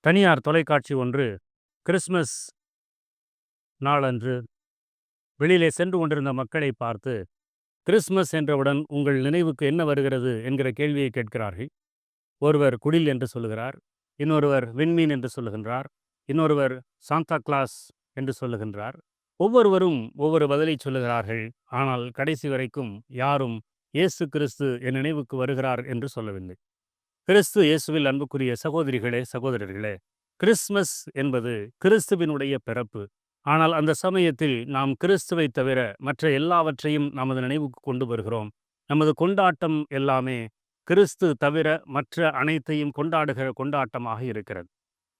தனியார் தொலைக்காட்சி ஒன்று கிறிஸ்மஸ் நாளன்று வெளியிலே சென்று கொண்டிருந்த மக்களை பார்த்து கிறிஸ்மஸ் என்றவுடன் உங்கள் நினைவுக்கு என்ன வருகிறது? என்கிற கேள்வியை கேட்கிறார்கள். ஒருவர் குடில் என்று சொல்லுகிறார் இன்னொருவர் விண்மீன் என்று சொல்லுகின்றார் இன்னொருவர் சாந்தா கிளாஸ் என்று சொல்லுகின்றார். ஒவ்வொருவரும் ஒவ்வொரு பதிலை சொல்லுகிறார்கள். ஆனால் கடைசி வரைக்கும் யாரும் இயேசு கிறிஸ்து என் நினைவுக்கு வருகிறார் என்று சொல்லவில்லை. கிறிஸ்து இயேசுவில் அன்புக்குரிய சகோதரிகளே சகோதரர்களே கிறிஸ்மஸ் என்பது கிறிஸ்துவினுடைய பிறப்பு. ஆனால் அந்த சமயத்தில் நாம் கிறிஸ்துவை தவிர மற்ற எல்லாவற்றையும் நமது நினைவுக்கு கொண்டு வருகிறோம். நமது கொண்டாட்டம் எல்லாமே கிறிஸ்து தவிர மற்ற அனைத்தையும் கொண்டாடுகிற கொண்டாட்டமாக இருக்கிறது.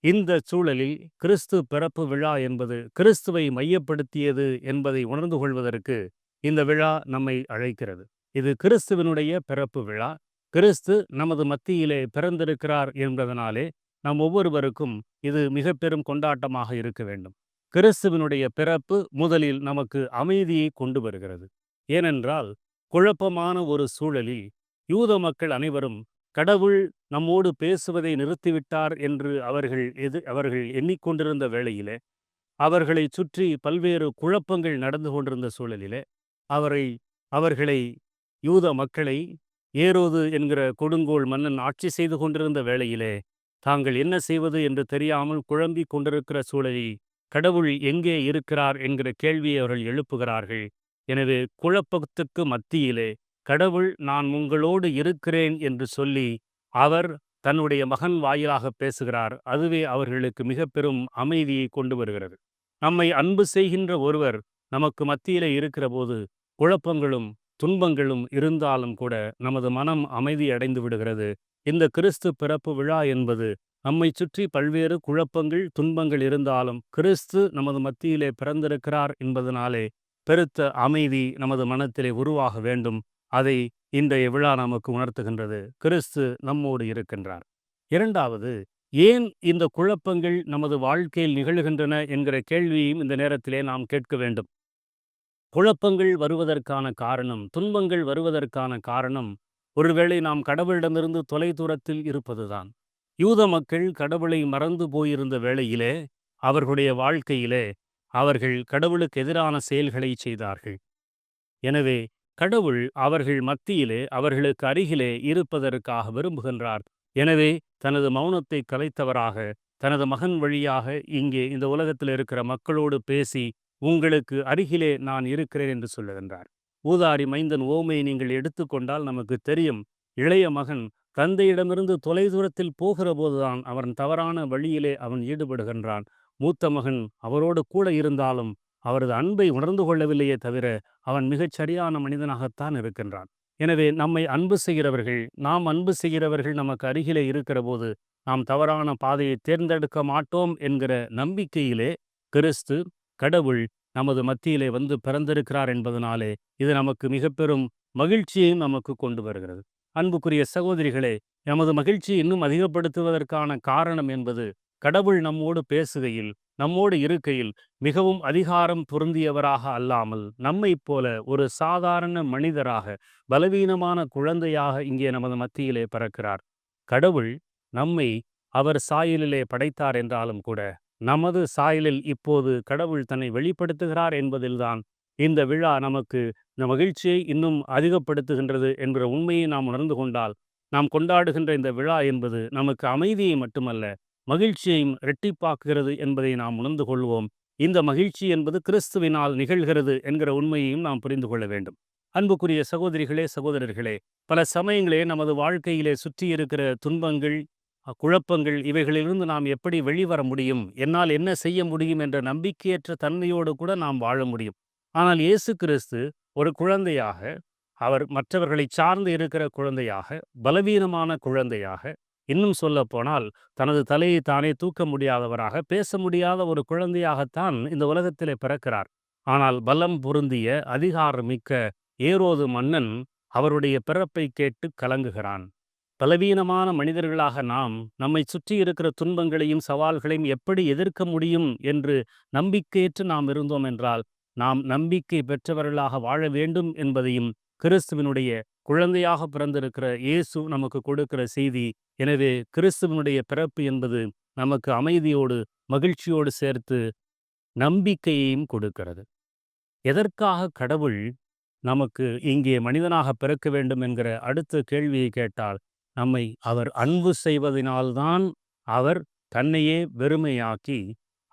இந்த சூழலில் கிறிஸ்து பிறப்பு விழா என்பது கிறிஸ்துவை மையப்படுத்தியது என்பதை உணர்ந்து கொள்வதற்கு இந்த விழா நம்மை அழைக்கிறது. இது கிறிஸ்துவினுடைய பிறப்பு விழா. கிறிஸ்து நமது மத்தியிலே பிறந்திருக்கிறார் என்பதனாலே நம் ஒவ்வொருவருக்கும் இது மிக பெரும் கொண்டாட்டமாக இருக்க வேண்டும். கிறிஸ்துவினுடைய பிறப்பு முதலில் நமக்கு அமைதியை கொண்டு வருகிறது. ஏனென்றால் குழப்பமான ஒரு சூழலில் யூத மக்கள் அனைவரும் கடவுள் நம்மோடு பேசுவதை நிறுத்திவிட்டார் என்று அவர்கள் எது அவர்கள் எண்ணிக்கொண்டிருந்த வேளையிலே அவர்களை சுற்றி பல்வேறு குழப்பங்கள் நடந்து கொண்டிருந்த சூழலிலே அவரை அவர்களை யூத மக்களை ஏரோது என்கிற கொடுங்கோல் மன்னன் ஆட்சி செய்து கொண்டிருந்த வேளையிலே தாங்கள் என்ன செய்வது என்று தெரியாமல் குழம்பிக் கொண்டிருக்கிற சூழலில் கடவுள் எங்கே இருக்கிறார் என்கிற கேள்வியை அவர்கள் எழுப்புகிறார்கள். எனவே குழப்பத்துக்கு மத்தியிலே கடவுள் நான் உங்களோடு இருக்கிறேன் என்று சொல்லி அவர் தன்னுடைய மகன் வாயிலாக பேசுகிறார். அதுவே அவர்களுக்கு மிக பெரும் அமைதியை கொண்டு வருகிறது. நம்மை அன்பு செய்கின்ற ஒருவர் நமக்கு மத்தியிலே இருக்கிற போது குழப்பங்களும் துன்பங்களும் இருந்தாலும் கூட நமது மனம் அமைதி அடைந்து விடுகிறது. இந்த கிறிஸ்து பிறப்பு விழா என்பது நம்மை சுற்றி பல்வேறு குழப்பங்கள் துன்பங்கள் இருந்தாலும் கிறிஸ்து நமது மத்தியிலே பிறந்திருக்கிறார் என்பதனாலே பெருத்த அமைதி நமது மனத்திலே உருவாக வேண்டும். அதை இந்த விழா நமக்கு உணர்த்துகின்றது. கிறிஸ்து நம்மோடு இருக்கின்றார். இரண்டாவது ஏன் இந்த குழப்பங்கள் நமது வாழ்க்கையில் நிகழ்கின்றன என்கிற கேள்வியும் இந்த நேரத்திலே நாம் கேட்க வேண்டும். குழப்பங்கள் வருவதற்கான காரணம் துன்பங்கள் வருவதற்கான காரணம் ஒருவேளை நாம் கடவுளிடமிருந்து தொலைதூரத்தில் இருப்பதுதான். யூத மக்கள் கடவுளை மறந்து போயிருந்த வேளையிலே அவர்களுடைய வாழ்க்கையிலே அவர்கள் கடவுளுக்கு எதிரான செயல்களை செய்தார்கள். எனவே கடவுள் அவர்கள் மத்தியிலே அவர்களுக்கு அருகிலே இருப்பதற்காக விரும்புகின்றார். எனவே தனது மௌனத்தை கலைத்தவராக தனது மகன் வழியாக இங்கே இந்த உலகத்தில் இருக்கிற மக்களோடு பேசி உங்களுக்கு அருகிலே நான் இருக்கிறேன் என்று சொல்லுகின்றார். ஊதாரி மைந்தன் ஓமையை நீங்கள் எடுத்துக்கொண்டால் நமக்கு தெரியும். இளைய மகன் தந்தையிடமிருந்து தொலைதூரத்தில் போகிற போதுதான் அவன் தவறான வழியிலே அவன் ஈடுபடுகின்றான். மூத்த மகன் அவரோடு கூட இருந்தாலும் அவரது அன்பை உணர்ந்து கொள்ளவில்லையே தவிர அவன் மிகச் சரியான மனிதனாகத்தான் இருக்கின்றான். எனவே நம்மை அன்பு செய்கிறவர்கள் நாம் அன்பு செய்கிறவர்கள் நமக்கு அருகிலே இருக்கிற போது நாம் தவறான பாதையை தேர்ந்தெடுக்க மாட்டோம் என்கிற நம்பிக்கையிலே கிறிஸ்து கடவுள் நமது மத்தியிலே வந்து பிறந்திருக்கிறார் என்பதனாலே இது நமக்கு மிக பெரும் மகிழ்ச்சியையும் நமக்கு கொண்டு வருகிறது. அன்புக்குரிய சகோதரிகளே நமது மகிழ்ச்சி இன்னும் அதிகப்படுத்துவதற்கான காரணம் என்பது கடவுள் நம்மோடு பேசுகையில் நம்மோடு இருக்கையில் மிகவும் அதிகாரம் பொருந்தியவராக அல்லாமல் நம்மைப் போல ஒரு சாதாரண மனிதராக பலவீனமான குழந்தையாக இங்கே நமது மத்தியிலே பிறக்கிறார். கடவுள் நம்மை அவர் சாயலிலே படைத்தார் என்றாலும் கூட நமது சாயலில் இப்போது கடவுள் தன்னை வெளிப்படுத்துகிறார் என்பதில்தான் இந்த விழா நமக்கு இந்த மகிழ்ச்சியை இன்னும் அதிகப்படுத்துகின்றது என்கிற உண்மையை நாம் உணர்ந்து கொண்டால் நாம் கொண்டாடுகின்ற இந்த விழா என்பது நமக்கு அமைதியை மட்டுமல்ல மகிழ்ச்சியையும் இரட்டிப்பாக்குகிறது என்பதை நாம் உணர்ந்து கொள்வோம். இந்த மகிழ்ச்சி என்பது கிறிஸ்துவினால் நிகழ்கிறது என்கிற உண்மையையும் நாம் புரிந்து கொள்ள வேண்டும். அன்புக்குரிய சகோதரிகளே சகோதரர்களே பல சமயங்களே நமது வாழ்க்கையிலே சுற்றி இருக்கிற துன்பங்கள் குழப்பங்கள் இவைகளிலிருந்து நாம் எப்படி வெளிவர முடியும்? என்னால் என்ன செய்ய முடியும் என்ற நம்பிக்கையற்ற தன்மையோடு கூட நாம் வாழ முடியும். ஆனால் இயேசு கிறிஸ்து ஒரு குழந்தையாக அவர் மற்றவர்களை சார்ந்து இருக்கிற குழந்தையாக பலவீனமான குழந்தையாக இன்னும் சொல்ல போனால் தனது தலையை தானே தூக்க முடியாதவராக பேச முடியாத ஒரு குழந்தையாகத்தான் இந்த உலகத்திலே பிறக்கிறார். ஆனால் பலம் பொருந்திய அதிகாரமிக்க ஏரோது மன்னன் அவருடைய பிறப்பை கேட்டு கலங்குகிறான். பலவீனமான மனிதர்களாக நாம் நம்மை சுற்றி இருக்கிற துன்பங்களையும் சவால்களையும் எப்படி எதிர்க்க முடியும் என்று நம்பிக்கையற்று நாம் இருந்தோம் என்றால் நாம் நம்பிக்கை பெற்றவர்களாக வாழ வேண்டும் என்பதையும் கிறிஸ்துவினுடைய குழந்தையாக பிறந்திருக்கிற இயேசு நமக்கு கொடுக்கிற செய்தி. எனவே கிறிஸ்துவனுடைய பிறப்பு என்பது நமக்கு அமைதியோடு மகிழ்ச்சியோடு சேர்த்து நம்பிக்கையையும் கொடுக்கிறது. எதற்காக கடவுள் நமக்கு இங்கே மனிதனாக பிறக்க வேண்டும் என்கிற அடுத்த கேள்வியை கேட்டால் நம்மை அவர் அன்பு செய்வதனால்தான் அவர் தன்னையே வெறுமையாக்கி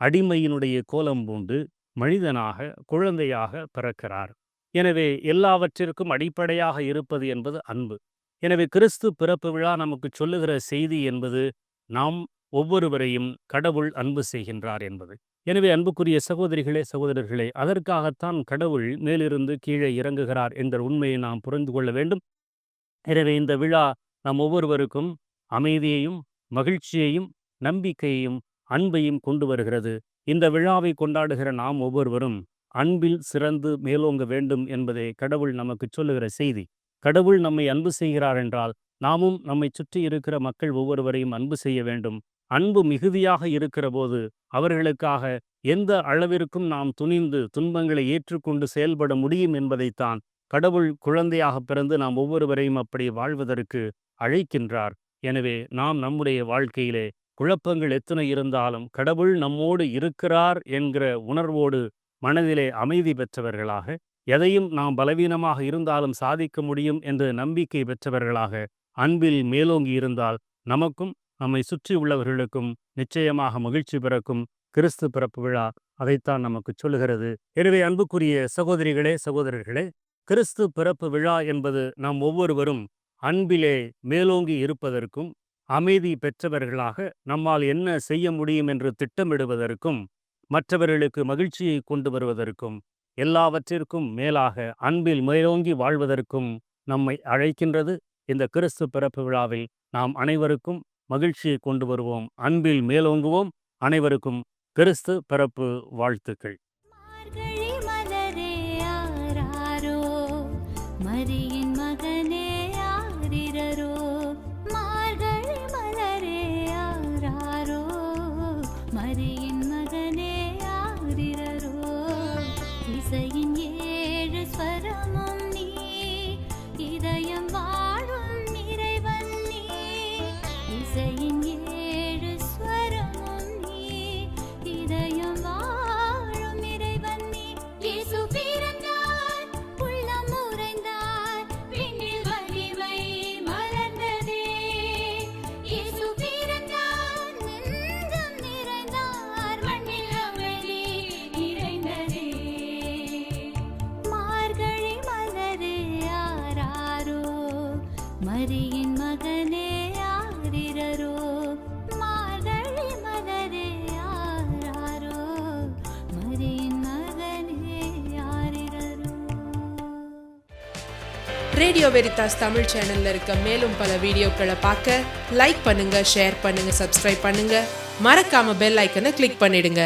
அடிமையினுடைய கோலம் பூண்டு மனிதனாக குழந்தையாக பிறக்கிறார். எனவே எல்லாவற்றிற்கும் அடிப்படையாக இருப்பது என்பது அன்பு. எனவே கிறிஸ்து பிறப்பு விழா நமக்கு சொல்லுகிற செய்தி என்பது நாம் ஒவ்வொருவரையும் கடவுள் அன்பு செய்கின்றார் என்பது. எனவே அன்புக்குரிய சகோதரிகளே சகோதரர்களே அதற்காகத்தான் கடவுள் மேலிருந்து கீழே இறங்குகிறார் என்ற உண்மையை நாம் புரிந்து கொள்ள வேண்டும். எனவே இந்த விழா நம் ஒவ்வொருவருக்கும் அமைதியையும் மகிழ்ச்சியையும் நம்பிக்கையையும் அன்பையும் கொண்டு வருகிறது. இந்த விழாவை கொண்டாடுகிற நாம் ஒவ்வொருவரும் அன்பில் சிறந்து மேலோங்க வேண்டும் என்பதே கடவுள் நமக்கு சொல்லுகிற செய்தி. கடவுள் நம்மை அன்பு செய்கிறார் என்றால் நாமும் நம்மை சுற்றி இருக்கிற மக்கள் ஒவ்வொருவரையும் அன்பு செய்ய வேண்டும். அன்பு மிகுதியாக இருக்கிற போது அவர்களுக்காக எந்த அளவிற்கும் நாம் துணிந்து துன்பங்களை ஏற்றுக்கொண்டு செயல்பட முடியும் என்பதைத்தான் கடவுள் குழந்தையாக பிறந்து நாம் ஒவ்வொருவரையும் அப்படி வாழ்வதற்கு அழைக்கின்றார். எனவே நாம் நம்முடைய வாழ்க்கையிலே குழப்பங்கள் எத்தனை இருந்தாலும் கடவுள் நம்மோடு இருக்கிறார் என்கிற உணர்வோடு மனதிலே அமைதி பெற்றவர்களாக எதையும் நாம் பலவீனமாக இருந்தாலும் சாதிக்க முடியும் என்று நம்பிக்கை பெற்றவர்களாக அன்பில் மேலோங்கி இருந்தால் நமக்கும் நம்மை சுற்றி உள்ளவர்களுக்கும் நிச்சயமாக மகிழ்ச்சி பிறக்கும் கிறிஸ்து பிறப்பு விழா அதைத்தான் நமக்கு சொல்லுகிறது. எனவே அன்புக்குரிய சகோதரிகளே சகோதரர்களே கிறிஸ்து பிறப்பு விழா என்பது நாம் ஒவ்வொருவரும் அன்பிலே மேலோங்கி இருப்பதற்கும் அமைதி பெற்றவர்களாக நம்மால் என்ன செய்ய முடியும் என்று திட்டமிடுவதற்கும் மற்றவர்களுக்கு மகிழ்ச்சியை கொண்டு வருவதற்கும் எல்லாவற்றிற்கும் மேலாக அன்பில் மேலோங்கி வாழ்வதற்கும் நம்மை அழைக்கின்றது. இந்த கிறிஸ்து பிறப்பு விழாவில் நாம் அனைவருக்கும் மகிழ்ச்சியை கொண்டு வருவோம் அன்பில் மேலோங்குவோம். அனைவருக்கும் கிறிஸ்து பிறப்பு வாழ்த்துக்கள். ரேடியோ வெரிதாஸ் தமிழ் சேனல்ல இருக்க மேலும் பல வீடியோக்களை பார்க்க லைக் பண்ணுங்க ஷேர் பண்ணுங்க சப்ஸ்கிரைப் பண்ணுங்க. மறக்காம பெல் ஐக்கனை கிளிக் பண்ணிடுங்க.